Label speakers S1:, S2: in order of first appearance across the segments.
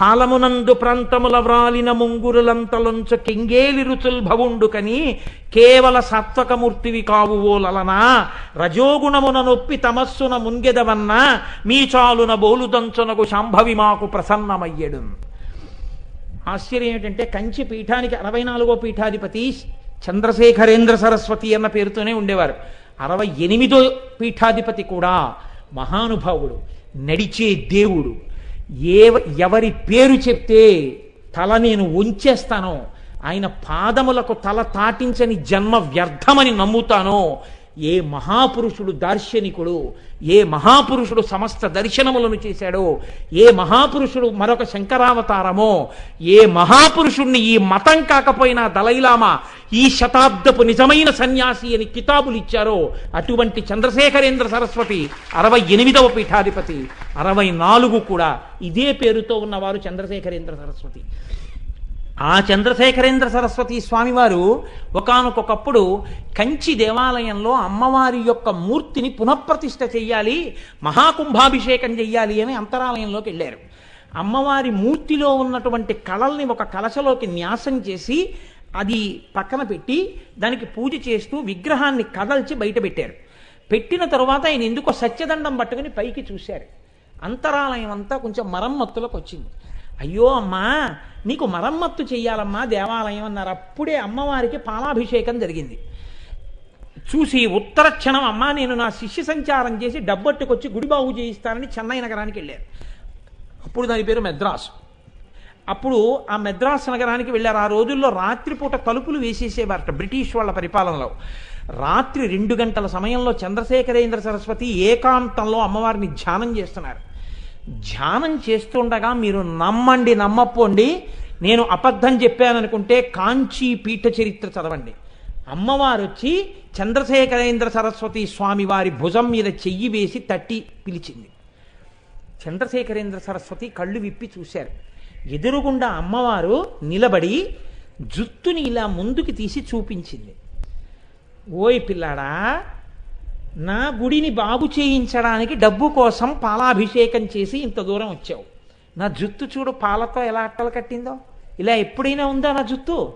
S1: పాలమునందు ప్రాంతముల వ్రాలిన ముంగురులంతలొంచ కెంగేలి రుచుల్ భవుండు కని కేవల సాత్వకమూర్తివి కావు ఓలలనా రజోగుణమున నొప్పి తమస్సున ముంగెదవన్నా మీ చాలున బోలుదంచునకు శాంభవి మాకు ప్రసన్నమయ్యడు ఆశ్చర్యం ఏమిటంటే కంచి పీఠానికి అరవై నాలుగో పీఠాధిపతి చంద్రశేఖరేంద్ర సరస్వతి అన్న పేరుతోనే ఉండేవారు. అరవై ఎనిమిదో పీఠాధిపతి కూడా మహానుభావుడు నడిచే దేవుడు. ఏ ఎవరి పేరు చెప్తే తల నేను ఉంచేస్తానో ఆయన పాదములకు తల తాటించని జన్మ వ్యర్థమని నమ్ముతానో ఏ మహాపురుషుడు దార్శనికుడు ఏ మహాపురుషుడు సమస్త దర్శనములను చేశాడో ఏ మహాపురుషుడు మరొక శంకరావతారమో ఏ మహాపురుషుణ్ణి ఈ మతం కాకపోయినా దలైలామా ఈ శతాబ్దపు నిజమైన సన్యాసి అని కితాబులు ఇచ్చారో అటువంటి చంద్రశేఖరేంద్ర సరస్వతి అరవై ఎనిమిదవ పీఠాధిపతి అరవై నాలుగు కూడా ఇదే పేరుతో ఉన్నవారు చంద్రశేఖరేంద్ర సరస్వతి. ఆ చంద్రశేఖరేంద్ర సరస్వతి స్వామివారు ఒకానొకప్పుడు కంచి దేవాలయంలో అమ్మవారి యొక్క మూర్తిని పునఃప్రతిష్ఠ చెయ్యాలి మహాకుంభాభిషేకం చెయ్యాలి అని అంతరాలయంలోకి వెళ్ళారు. అమ్మవారి మూర్తిలో ఉన్నటువంటి కళల్ని ఒక కలశలోకి న్యాసం చేసి అది పక్కన పెట్టి దానికి పూజ చేస్తూ విగ్రహాన్ని కదల్చి బయట పెట్టారు. పెట్టిన తరువాత ఆయన ఎందుకో సత్యదండం పట్టుకుని పైకి చూశారు. అంతరాలయం అంతా కొంచెం మరమ్మత్తులకు వచ్చింది. అయ్యో అమ్మా నీకు మరమ్మత్తు చెయ్యాలమ్మా దేవాలయం అన్నారు. అప్పుడే అమ్మవారికి పాలాభిషేకం జరిగింది. చూసి ఉత్తర క్షణం అమ్మా నేను నా శిష్య సంచారం చేసి డబ్బట్టుకొచ్చి గుడి బాగు చేయిస్తానని చెన్నై నగరానికి వెళ్ళారు. అప్పుడు దాని పేరు మెద్రాస్. అప్పుడు ఆ మెద్రాస్ నగరానికి వెళ్ళారు. ఆ రోజుల్లో రాత్రిపూట తలుపులు వేసేసేవారట బ్రిటిష్ వాళ్ళ పరిపాలనలో. రాత్రి రెండు గంటల సమయంలో చంద్రశేఖరేంద్ర సరస్వతి ఏకాంతంలో అమ్మవారిని ధ్యానం చేస్తున్నారు. ధ్యానం చేస్తుండగా మీరు నమ్మండి నమ్మపోండి నేను అబద్ధం చెప్పాననుకుంటే కాంచీ పీఠ చరిత్ర చదవండి. అమ్మవారు వచ్చి చంద్రశేఖరేంద్ర సరస్వతి స్వామి వారి భుజం మీద చెయ్యి వేసి తట్టి పిలిచింది. చంద్రశేఖరేంద్ర సరస్వతి కళ్ళు విప్పి చూశారు. ఎదురుగుండా అమ్మవారు నిలబడి జుత్తుని ఇలా ముందుకు తీసి చూపించింది. ఓయ్ పిల్లాడా నా గుడిని బాగు చేయించడానికి డబ్బు కోసం పాలాభిషేకం చేసి ఇంత దూరం వచ్చావు. నా జుత్తు చూడు పాలతో ఎలా అట్టలు కట్టిందో. ఇలా ఎప్పుడైనా ఉందా నా జుత్తు?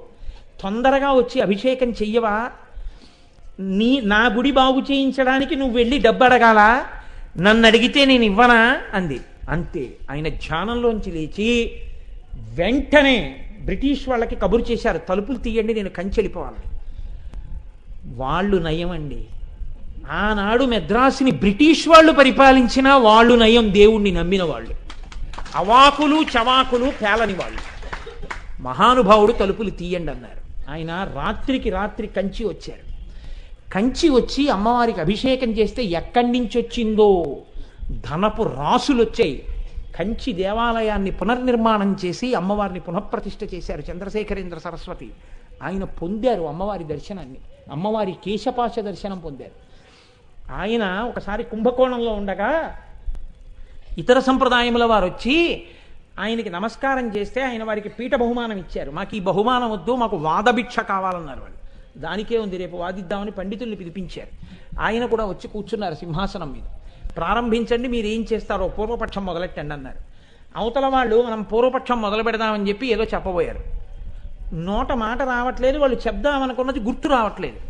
S1: తొందరగా వచ్చి అభిషేకం చెయ్యవా? నీ నా గుడి బాగు చేయించడానికి నువ్వు వెళ్ళి డబ్బు అడగాల? నన్ను అడిగితే నేను ఇవ్వనా? అంది. అంతే. ఆయన ధ్యానంలోంచి లేచి వెంటనే బ్రిటిష్ వాళ్ళకి కబురు చేశారు. తలుపులు తీయండి నేను కంచెళ్ళిపోవాలి వాళ్ళు నయమండి. ఆనాడు మెద్రాసుని బ్రిటిష్ వాళ్ళు పరిపాలించిన వాళ్ళు నయం దేవుణ్ణి నమ్మిన వాళ్ళు. అవాకులు చవాకులు పేలని వాళ్ళు. మహానుభావుడు తలుపులు తీయండి అన్నారు. ఆయన రాత్రికి రాత్రి కంచి వచ్చారు. కంచి వచ్చి అమ్మవారికి అభిషేకం చేస్తే ఎక్కడి నుంచి వచ్చిందో? ధనపు రాసులు వచ్చాయి. కంచి దేవాలయాన్ని పునర్నిర్మాణం చేసి అమ్మవారిని పునఃప్రతిష్ఠ చేశారు చంద్రశేఖరేంద్ర సరస్వతి. ఆయన పొందారు అమ్మవారి దర్శనాన్ని. అమ్మవారి కేశపాశ దర్శనం పొందారు. ఆయన ఒకసారి కుంభకోణంలో ఉండగా ఇతర సంప్రదాయముల వారు వచ్చి ఆయనకి నమస్కారం చేస్తే ఆయన వారికి పీఠ బహుమానం ఇచ్చారు. మాకు ఈ బహుమానం వద్దు మాకు వాదభిక్ష కావాలన్నారు వాళ్ళు. దానికే ఉంది రేపు వాదిద్దామని పండితుల్ని పిలిపించారు. ఆయన కూడా వచ్చి కూర్చున్నారు సింహాసనం మీద. ప్రారంభించండి మీరు ఏం చేస్తారో పూర్వపక్షం మొదలెట్టండి అన్నారు. అవతల వాళ్ళు మనం పూర్వపక్షం మొదలు పెడదామని చెప్పి ఏదో చెప్పబోయారు. నోట మాట రావట్లేదు వాళ్ళు చెప్దామనుకున్నది గుర్తు రావట్లేదు.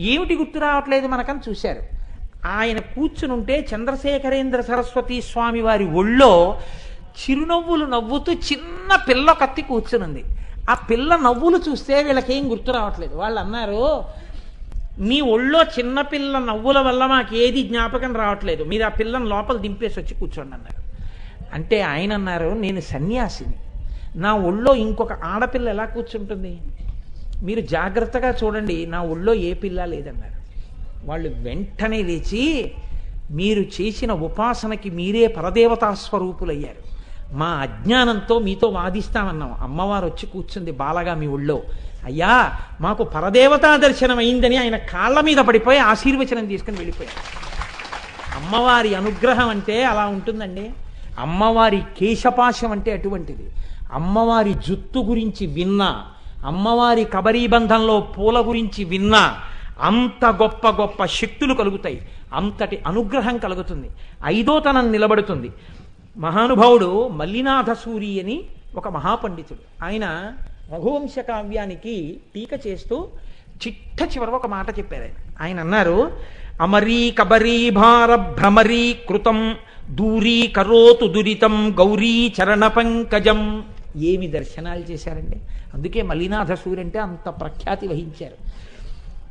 S1: ఏమిటి గుర్తు రావట్లేదు మనకని చూశారు. ఆయన కూర్చుని ఉంటే చంద్రశేఖరేంద్ర సరస్వతి స్వామి వారి ఒళ్ళో చిరునవ్వులు నవ్వుతూ చిన్న పిల్ల కత్తి కూర్చునుంది. ఆ పిల్ల నవ్వులు చూస్తే వీళ్ళకేం గుర్తు రావట్లేదు. వాళ్ళు అన్నారు మీ ఒళ్ళో చిన్నపిల్ల నవ్వుల వల్ల మాకు ఏది జ్ఞాపకం రావట్లేదు. మీరు ఆ పిల్లని లోపల దింపేసి వచ్చి కూర్చోండి అన్నారు. అంటే ఆయన అన్నారు నేను సన్యాసిని. నా ఒళ్ళో ఇంకొక ఆడపిల్ల ఎలా కూర్చుంటుంది? మీరు జాగ్రత్తగా చూడండి నా ఒళ్ళో ఏ పిల్ల లేదన్నారు. వాళ్ళు వెంటనే లేచి మీరు చేసిన ఉపాసనకి మీరే పరదేవతా స్వరూపులయ్యారు. మా అజ్ఞానంతో మీతో వాదిస్తామన్నాం. అమ్మవారు వచ్చి కూర్చుంది బాలగా మీ ఒళ్ళో అయ్యా మాకు పరదేవతా దర్శనం అయిందని ఆయన కాళ్ళ మీద పడిపోయి ఆశీర్వచనం తీసుకుని వెళ్ళిపోయారు. అమ్మవారి అనుగ్రహం అంటే అలా ఉంటుందండి. అమ్మవారి కేశపాశం అంటే అటువంటిది. అమ్మవారి జుత్తు గురించి విన్నా అమ్మవారి కబరీబంధంలో పూల గురించి విన్నా అంత గొప్ప గొప్ప శక్తులు కలుగుతాయి. అంతటి అనుగ్రహం కలుగుతుంది. ఐదోతనం నిలబడుతుంది. మహానుభావుడు మల్లినాథ సూరి అని ఒక మహాపండితుడు. ఆయన రఘువంశ కావ్యానికి టీక చేస్తూ చిట్ట చివర ఒక మాట చెప్పారు ఆయన. ఆయన అన్నారు అమరీ కబరీ భార భ్రమరీ కృతం దూరీ కరోతు దురితం గౌరీ చరణ పంకజం. ఏమి దర్శనాలు చేశారండి? అందుకే మల్లినాథ సూరి అంటే అంత ప్రఖ్యాతి వహించారు.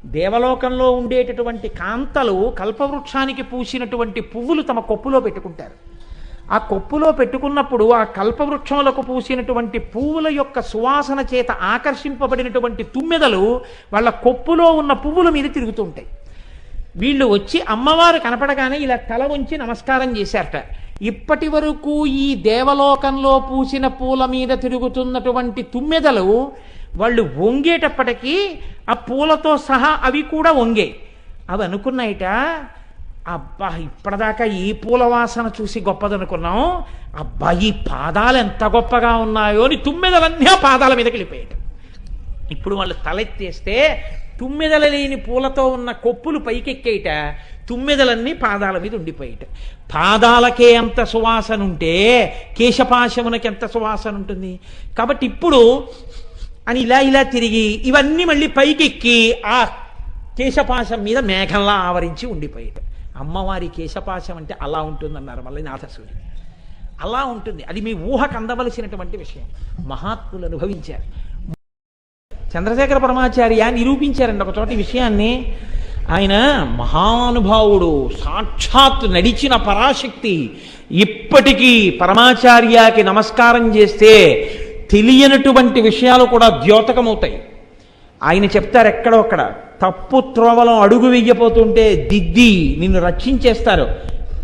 S1: దేవలోకంలో ఉండేటటువంటి కాంతలు కల్పవృక్షానికి పూసినటువంటి పువ్వులు తమ కొప్పులో పెట్టుకుంటారు. ఆ కొప్పులో పెట్టుకున్నప్పుడు ఆ కల్పవృక్షములకు పూసినటువంటి పువ్వుల యొక్క సువాసన చేత ఆకర్షింపబడినటువంటి తుమ్మెదలు వాళ్ళ కొప్పులో ఉన్న పువ్వుల మీద తిరుగుతూ ఉంటాయి. వీళ్ళు వచ్చి అమ్మవారు కనపడగానే ఇలా తల ఉంచి నమస్కారం చేశారట. ఇప్పటి వరకు ఈ దేవలోకంలో పూసిన పూల మీద తిరుగుతున్నటువంటి తుమ్మెదలు వాళ్ళు వంగేటప్పటికీ ఆ పూలతో సహా అవి కూడా వంగే. అవి అనుకున్నాయిట అబ్బా ఇప్పటిదాకా ఈ పూల వాసన చూసి గొప్పదనుకున్నాం. అబ్బా ఈ పాదాలు ఎంత గొప్పగా ఉన్నాయో అని తుమ్మెదలన్నీ ఆ పాదాల మీదకి వెళ్ళిపోయాడు ఇప్పుడు వాళ్ళు తలెత్తేస్తే తుమ్మెదల లేని పూలతో ఉన్న కొప్పులు పైకెక్కేయట తుమ్మెదలన్నీ పాదాల మీద ఉండిపోయేట పాదాలకే ఎంత సువాసన ఉంటే కేశపాశమునకి ఎంత సువాసన ఉంటుంది. కాబట్టి ఇప్పుడు అని ఇలా ఇలా తిరిగి ఇవన్నీ మళ్ళీ పైకెక్కి ఆ కేశపాశం మీద మేఘంలా ఆవరించి ఉండిపోయేట అమ్మవారి కేశపాశం అంటే అలా ఉంటుందన్నారు మళ్ళీ నాథసూరి అలా ఉంటుంది. అది మీ ఊహకు అందవలసినటువంటి విషయం. మహాత్ములు అనుభవించారు. చంద్రశేఖర పరమాచార్య నిరూపించారండి ఒక చోట విషయాన్ని. ఆయన మహానుభావుడు సాక్షాత్ నడిచిన పరాశక్తి ఇప్పటికీ పరమాచార్యకి నమస్కారం చేస్తే తెలియనటువంటి విషయాలు కూడా ద్యోతకమవుతాయి. ఆయన చెప్తారు ఎక్కడో అక్కడ తప్పు త్రోవలో అడుగు వెయ్యపోతుంటే దిద్ది నిన్ను రక్షించేస్తారు.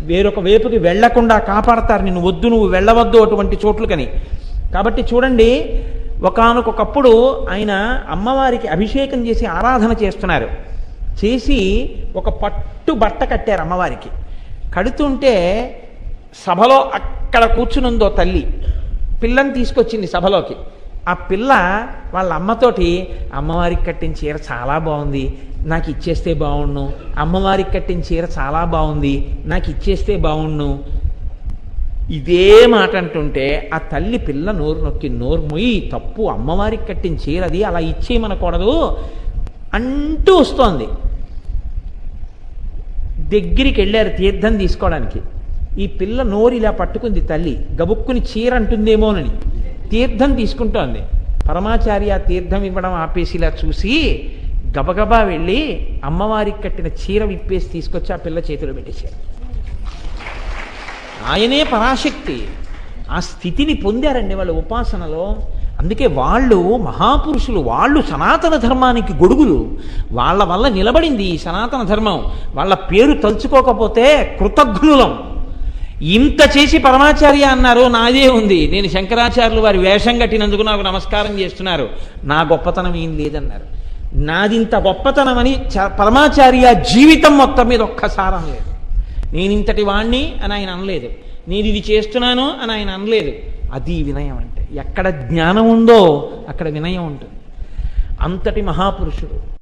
S1: వేరొక వైపుకి వెళ్ళకుండా కాపాడతారు నిన్ను వద్దు నువ్వు వెళ్ళవద్దు అటువంటి చోట్లకని. కాబట్టి చూడండి ఒకానొకప్పుడు ఆయన అమ్మవారికి అభిషేకం చేసి ఆరాధన చేస్తున్నారు. చేసి ఒక పట్టు బట్ట కట్టారు అమ్మవారికి. కడుతుంటే సభలో అక్కడ కూర్చునుందో తల్లి. పిల్లని తీసుకొచ్చింది సభలోకి. ఆ పిల్ల వాళ్ళ అమ్మతోటి అమ్మవారికి కట్టిన చీర చాలా బాగుంది నాకు ఇచ్చేస్తే బాగుండు. అమ్మవారికి కట్టిన చీర చాలా బాగుంది నాకు ఇచ్చేస్తే బాగుండు. ఇదే మాట అంటుంటే ఆ తల్లి పిల్ల నోరు నొక్కి నోరు మొయ్యి తప్పు అమ్మవారికి కట్టిన చీర అది అలా ఇచ్చేయమనకూడదు. అంటూ వస్తోంది. దగ్గరికి వెళ్ళారు తీర్థం తీసుకోవడానికి. ఈ పిల్ల నోరు ఇలా పట్టుకుంది తల్లి. గబుక్కుని చీర అంటుందేమోనని తీర్థం తీసుకుంటోంది. పరమాచార్య తీర్థం ఇవ్వడం ఆపేసి ఇలా చూసి గబగబా వెళ్ళి అమ్మవారికి కట్టిన చీర విప్పేసి తీసుకొచ్చి ఆ పిల్ల చేతిలో పెట్టేశారు. ఆయనే పరాశక్తి. ఆ స్థితిని పొందారండి వాళ్ళ ఉపాసనలో. అందుకే వాళ్ళు మహాపురుషులు వాళ్ళు సనాతన ధర్మానికి గొడుగులు. వాళ్ళ వల్ల నిలబడింది ఈ సనాతన ధర్మం. వాళ్ళ పేరు తలుచుకోకపోతే కృతజ్ఞులం. ఇంత చేసి పరమాచార్య అన్నారు నాదే ఉంది. నేను శంకరాచార్యులు వారి వేషం కట్టినందుకు నాకు నమస్కారం చేస్తున్నారు. నా గొప్పతనం ఏం లేదన్నారు. నాదింత గొప్పతనమని చ- పరమాచార్య జీవితం మొత్తం మీద ఒక్కసారం లేదు. నేను ఇంతటి వాణ్ణి అని ఆయన అనలేదు. నేను ఇది చేస్తున్నాను అని ఆయన అనలేదు. అది వినయం అంటే ఎక్కడ జ్ఞానం ఉందో అక్కడ వినయం ఉంటుంది. అంతటి మహాపురుషుడు